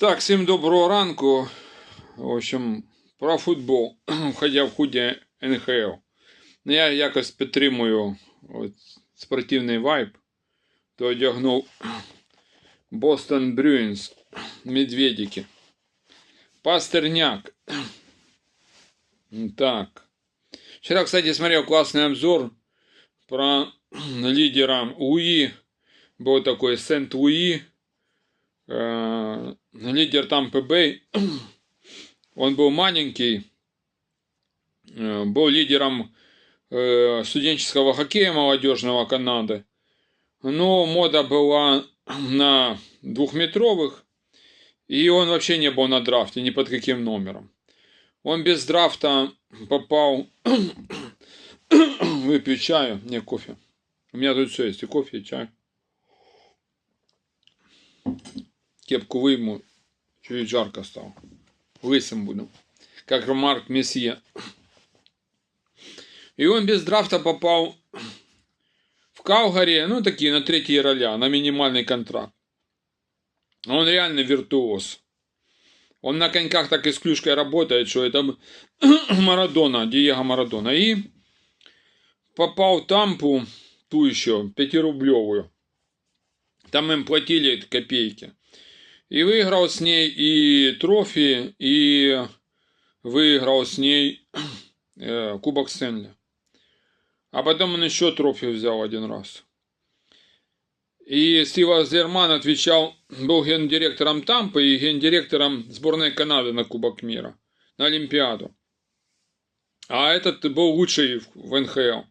Так, всім доброго ранку. В общем, про футбол, входя в худі НХЛ. Ну, Я якось підтримую от, спортивний вайб, то одягнув Бостон Брюінс, Медведики. Пастерняк. Так. Вчера, кстати, смотрел классный обзор про лидера УИ. Был такой Сент-Луи. Лидер там ПБ. Он был маленький. э, Был лидером э, студенческого хоккея молодежного Канады. Но мода была на двухметровых. И он вообще не был на драфте, ни под каким номером. Он без драфта попал... Выпью чаю, не кофе. У меня тут все есть, и кофе, и чай. Кепку выйму, чуть жарко стало. Лысым буду. Как Марк Месье. И он без драфта попал в Калгари, ну такие на третьи роля, на минимальный контракт. Он реально виртуоз. Он на коньках так и с клюшкой работает, что это Марадона, Диего Марадона. И попал в Тампу, ту еще, пятирублевую. Там им платили копейки. И выиграл с ней и трофи, и выиграл с ней э, Кубок Стэнли. А потом он еще трофи взял один раз. И Стива Зерман отвечал, был гендиректором Тампы и гендиректором сборной Канады на Кубок мира, на Олимпиаду. А этот был лучший в НХЛ.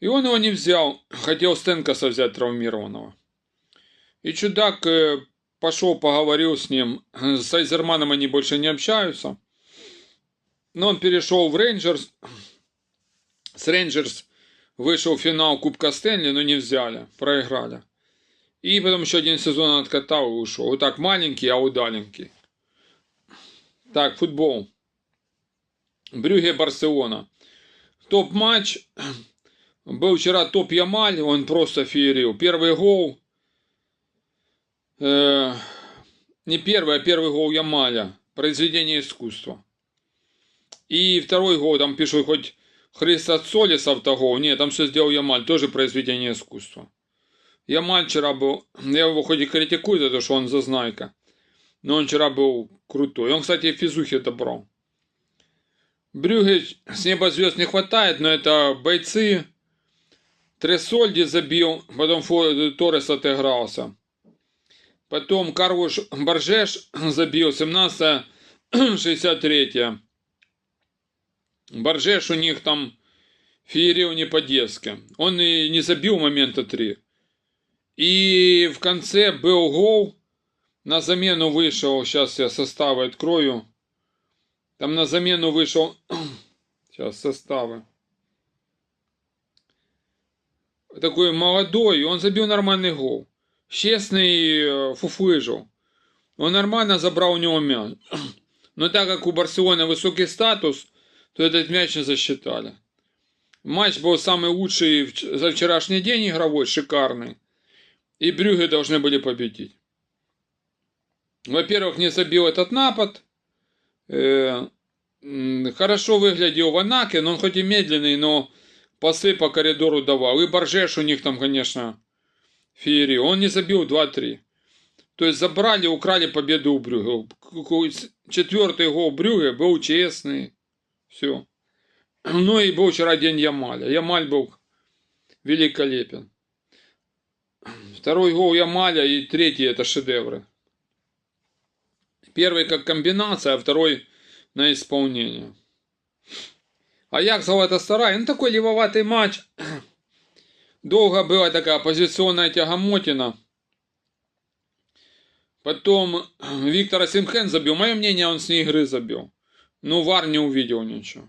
И он его не взял, хотел Стенкаса взять травмированного. И чудак пошел, поговорил с ним. С Айзерманом они больше не общаются. Но он перешел в Рейнджерс. С Рейнджерс вышел в финал Кубка Стэнли, но не взяли, проиграли. И потом еще один сезон откатал и ушел. Вот так маленький, а удаленький. Так, футбол. Брюге Барселона. Топ-матч. Был вчера топ Ямаль, он просто феерил. Первый гол. Э, не первый, а первый гол Ямаля. Произведение искусства. И второй гол, там пишут хоть Христос Солис автогол. Нет, там все сделал Ямаль, тоже произведение искусства. Ямаль вчера был, я его хоть и критикую за то, что он зазнайка, но он вчера был крутой. Он, кстати, физухи добрал. Брюге с неба звезд не хватает, но это бойцы. Тресольди забил, потом Торрес отыгрался. Потом Карлуш Баржеш забил 17-63. Баржеш у них там феерил не по-детски. Он и не забил момента 3. И в конце был гол. На замену вышел, сейчас я составы открою. Там на замену вышел, сейчас составы. Такой молодой, он забил нормальный гол. Честный фуфлыжил. Он нормально забрал у него мяч. Но так как у Барселоны высокий статус, то этот мяч не засчитали. Матч был самый лучший за вчерашний день игровой, шикарный. И Брюги должны были победить. Во-первых, не забил этот напад. Э, хорошо выглядел Ванаке, но он хоть и медленный, но пасы по коридору давал. И Боржеш у них там, конечно, феери. Он не забил 2-3. То есть забрали, украли победу у Брюге. Четвертый гол Брюге был честный. Все. Ну и был вчера день Ямаля. Ямаль был великолепен. Второй гол Ямаля и третий это шедевры. Первый как комбинация, а второй на исполнение. А як Галатасарай, ну такой левоватый матч. Долго была такая позиционная тягомотина. Потом Виктора Симхен забил. Мое мнение, он с ней игры забил. Ну, Вар не увидел ничего.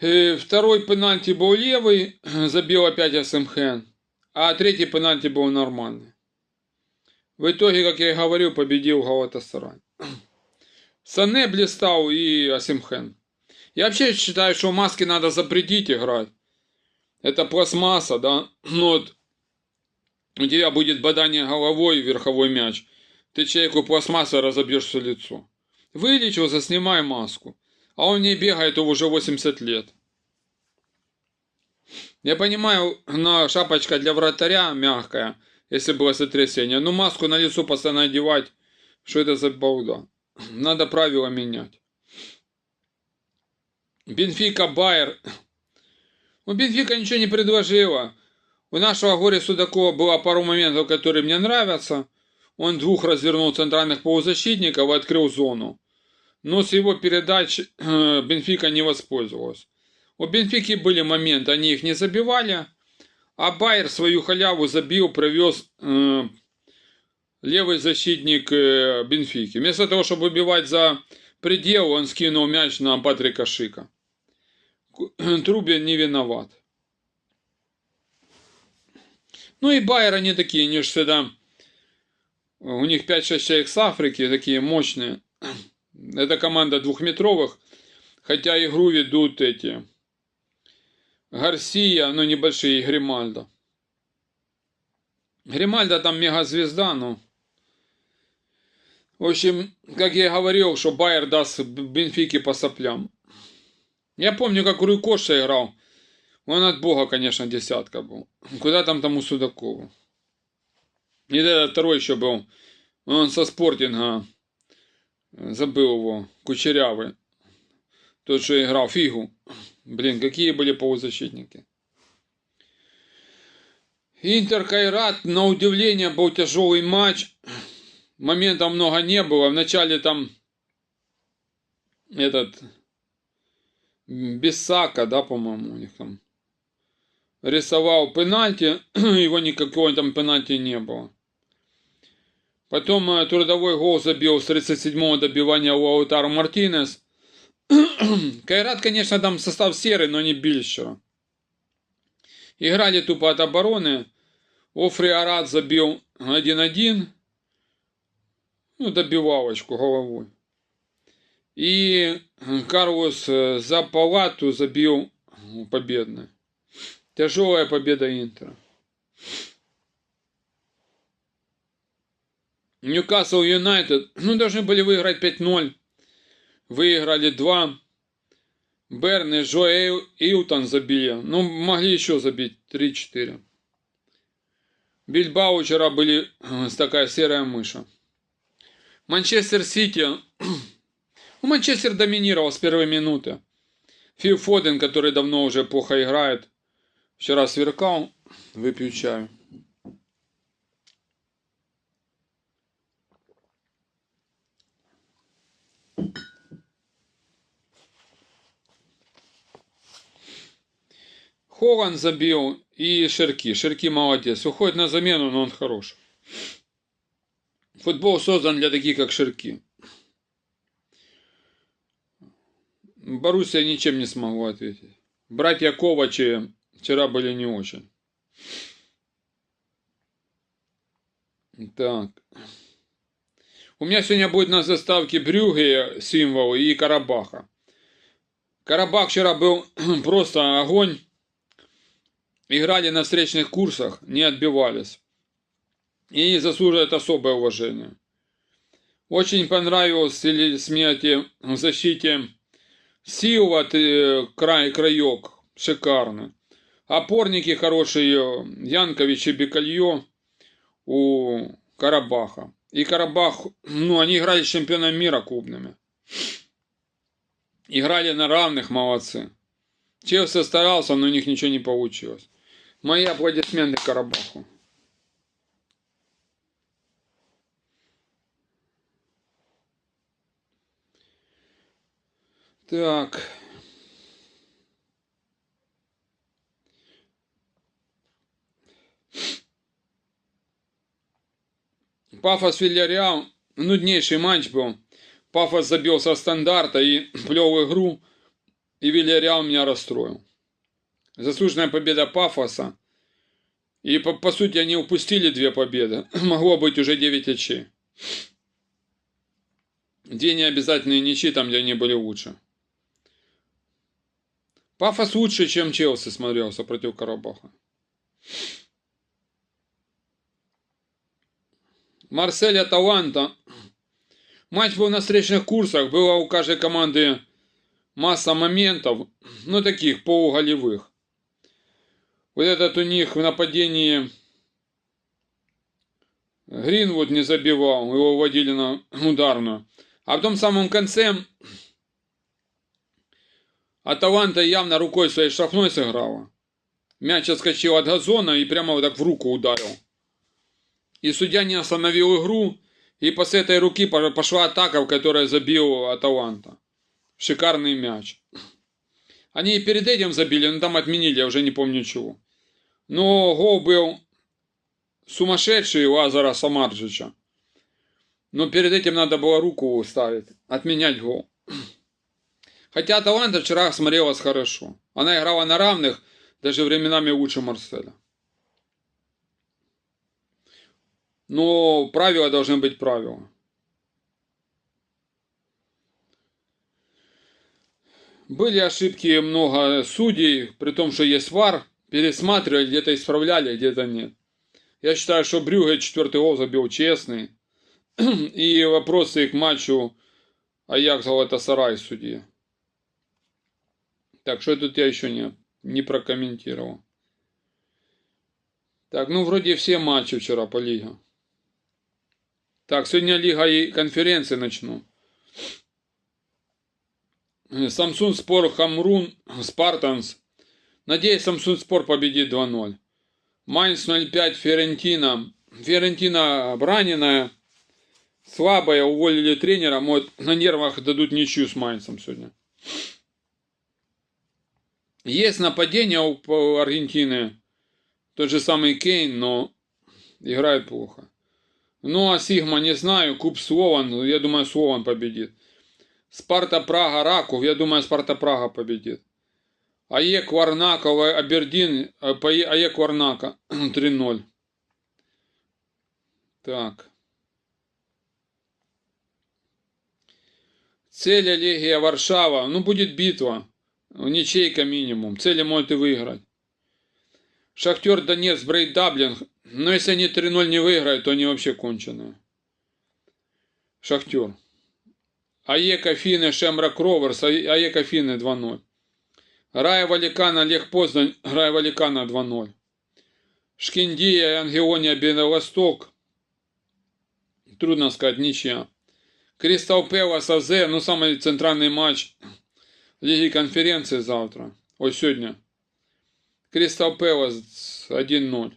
И второй пенальти был левый. Забил опять Асимхен. А третий пенальти был нормальный. В итоге, как я и говорил, победил Галатасарай. Сане блистал и Асимхен. Я вообще считаю, что маски надо запретить играть. Это пластмасса, да? Ну вот у тебя будет бадание головой верховой мяч. ты человеку пластмассой разобьешь все лицо. Вылечился, снимай маску. А он не бегает уже 80 лет. Я понимаю, но шапочка для вратаря мягкая, если было сотрясение. Но маску на лицо постоянно одевать, что это за балда? Надо правила менять. Бенфика Байер. Ну, Бенфика ничего не предложила. У нашего горя Судакова было пару моментов, которые мне нравятся. Он двух развернул центральных полузащитников и открыл зону. Но с его передач э, Бенфика не воспользовалась. У Бенфики были моменты, они их не забивали. А Байер свою халяву забил, провез э, левый защитник э, Бенфики. Вместо того, чтобы убивать за предел, он скинул мяч на Патрика Шика. Трубин не виноват. Ну и Байер они такие, они же всегда... У них 5-6 человек с Африки, такие мощные. Это команда двухметровых. Хотя игру ведут эти... Гарсия, ну небольшие, и Гримальдо. Гримальдо там мегазвезда, ну... В общем, как я говорил, что Байер даст Бенфике по соплям. Я помню, как Руй Коша играл. Он от бога, конечно, десятка был. Куда там тому Судакову? И этот второй еще был. Он со спортинга. Забыл его. Кучерявый. Тот, что играл фигу. Блин, какие были полузащитники. Интер Кайрат, на удивление, был тяжелый матч. Моментов много не было. Вначале там этот Бесака, да, по-моему, у них там рисовал пенальти, его никакого там пенальти не было. Потом э, трудовой гол забил с 37-го добивания Лаутару Мартинес. Кайрат, конечно, там состав серый, но не Бильщера. Играли тупо от обороны. Офри Арат забил 1-1. Ну, добивалочку головой. И Карлос э, за палату забил победный. Тяжелая победа Интера. Ньюкасл Юнайтед, ну, должны были выиграть 5-0. Выиграли 2. Берн и Джо Илтон забили. Ну, могли еще забить 3-4. Бильбао вчера были э, такая серая мыша. Манчестер Сити Манчестер доминировал с первой минуты. Фил Фоден, который давно уже плохо играет, вчера сверкал. Выпью чаю. Холланд забил и Шерки. Шерки молодец. Уходит на замену, но он хорош. Футбол создан для таких, как Шерки. Боруссия ничем не смогла ответить. Братья Ковачи вчера были не очень. Так. У меня сегодня будет на заставке Брюге символ и Карабаха. Карабах вчера был просто огонь. Играли на встречных курсах, не отбивались. И заслуживает особое уважение. Очень понравилось смерти в защите Силва ты, край, краек, шикарно. Опорники хорошие, Янкович и Бекалье у Карабаха. И Карабах, ну, они играли с чемпионом мира клубными. Играли на равных, молодцы. Челси старался, но у них ничего не получилось. Мои аплодисменты Карабаху. Так. Пафос Вильяреал. Нуднейший матч был. Пафос забил со стандарта и плел игру. И Вильяреал меня расстроил. Заслуженная победа Пафоса. И по, по сути они упустили две победы. Могло быть уже 9 очей. Две необязательные ничьи там, где они были лучше. Пафос лучше, чем Челси смотрелся против Карабаха. Марселя Таланта. Матч был на встречных курсах. Было у каждой команды масса моментов. Ну, таких полуголевых. Вот этот у них в нападении Гринвуд не забивал. Его вводили на ударную. А в самом конце Аталанта явно рукой своей штрафной сыграла. Мяч отскочил от газона и прямо вот так в руку ударил. И судья не остановил игру. И после этой руки пошла атака, в которой забил Аталанта. Шикарный мяч. Они и перед этим забили, но там отменили, я уже не помню чего. Но гол был сумасшедший у Азара Самарджича. Но перед этим надо было руку ставить, отменять гол. Хотя Аталанта вчера смотрелась хорошо. Она играла на равных, даже временами лучше Марселя. Но правила должны быть правила. Были ошибки много судей, при том, что есть вар, пересматривали, где-то исправляли, где-то нет. Я считаю, что Брюге четвертый гол забил честный. И вопросы к матчу Аякс это сарай судьи. Так, что тут я еще не, не прокомментировал. Так, ну вроде все матчи вчера по лиге. Так, сегодня лига и конференции начну. Samsung Спор Хамрун Спартанс. Надеюсь, Samsung Спор победит 2-0. Майнс 05 Ферентина. Ферентина обраненная. Слабая, уволили тренера. Может, на нервах дадут ничью с Майнцем сегодня. Есть нападение у Аргентины. Тот же самый Кейн, но играет плохо. Ну, а Сигма не знаю. Куб Слован, я думаю, Слован победит. Спарта Прага Раков, я думаю, Спарта Прага победит. АЕК Варнаков, Абердин, АЕК Варнака 3-0. Так. Цель Легия Варшава. Ну, будет битва. Ничейка минимум. Цели может и выиграть. Шахтер Донец, Брейд Даблин. Но если они 3-0 не выиграют, то они вообще конченые. Шахтер. АЕК Афины, Шемра Кроверс, АЕК Афины 2-0. Рая Валикана, Олег Познань, Рая Валикана 2-0. Шкиндия, Ангиония, Беловосток. Трудно сказать, ничья. Кристал Пелас, АЗ, ну самый центральный матч Лиги конференции завтра. Ой, сегодня. Кристал Пэлас 1-0.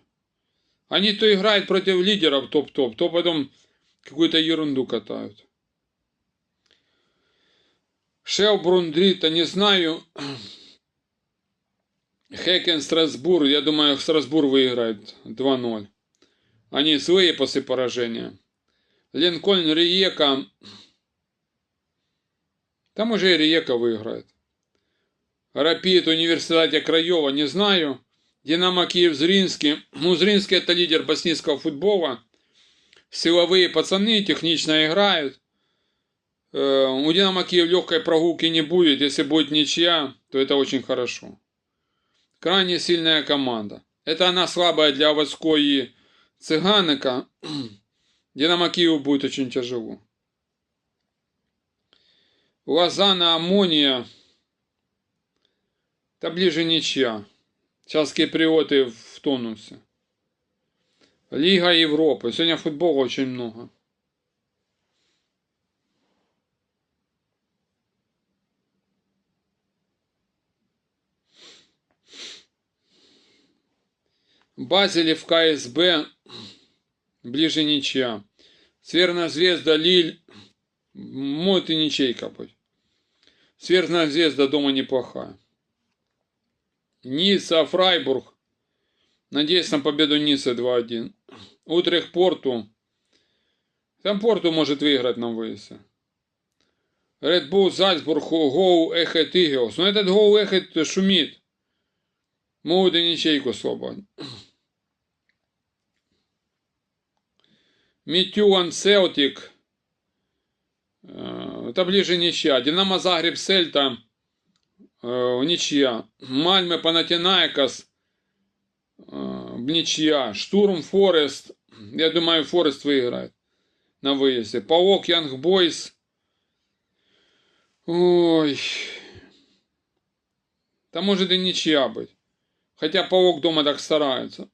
Они то играют против лидеров топ-топ, то потом какую-то ерунду катают. Шелбрун Дрита, не знаю. Хекен Страсбург, я думаю, Страсбург выиграет 2-0. Они злые после поражения. Линкольн Риека. Там уже и Риека выиграет. Рапид, Университете Краева, не знаю. Динамо Киев, Зринский. Ну, Зринский это лидер боснийского футбола. Силовые пацаны технично играют. Э, у Динамо Киев легкой прогулки не будет. Если будет ничья, то это очень хорошо. Крайне сильная команда. Это она слабая для Васько и Цыганика. Динамо Киеву будет очень тяжело. Лозана, Амония. Да ближе ничья. Сейчас киприоты в тонусе. Лига Европы. Сегодня футбола очень много. Базели в КСБ ближе ничья. Сверная звезда Лиль. Может и ничейка быть. Сверная звезда дома неплохая. Ницца, Фрайбург. Надеюсь на победу Ницца 2-1. Утрехт Порту. Там Порту может выиграть на выезде. Red Bull Зальцбург, Гоу Эхет Игелс. Но этот Гоу Эхет шумит. Могут и ничейку слабать. Митюан Селтик. Это ближе ничья. Динамо Загреб Сельта. Э, ничья. Мальме Панатинаикас. Э, ничья. Штурм Форест. Я думаю, Форест выиграет. на выезде. Паук, Янг Бойс. Ой. Да может и ничья быть. Хотя Паук дома так старается.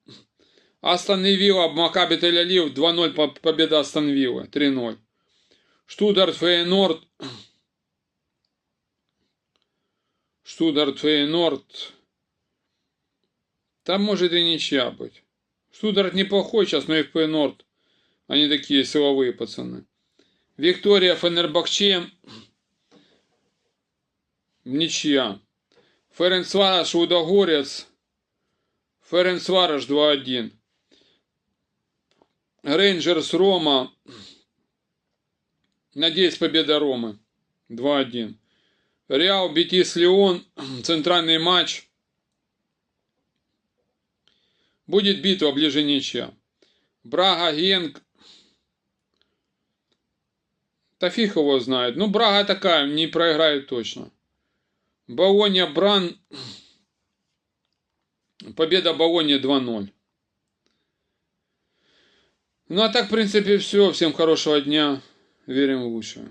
Астон Вилла, Макаби Тель-Алив, 2-0 победа Астон Виллы, 3-0. Штутгарт, Фейнорд. Штутгарт, Фейнорд. Там может и ничья быть. Штутгарт неплохой сейчас, но и Фейнорд. Они такие силовые пацаны. Виктория, Фенербахче. Ничья. Ференцвараш, Удогорец. Ференцвараш 2-1. Рейнджерс, Рома. Надеюсь, победа Ромы. 2-1. Реал, Бетис, Леон. Центральный матч. Будет битва ближе ничья. Брага, Генк. Да фиг его знает. Ну, Брага такая, не проиграет точно. Болония, Бран. Победа Болония 2-0. Ну, а так, в принципе, все. Всем хорошего дня. Верим в лучшее.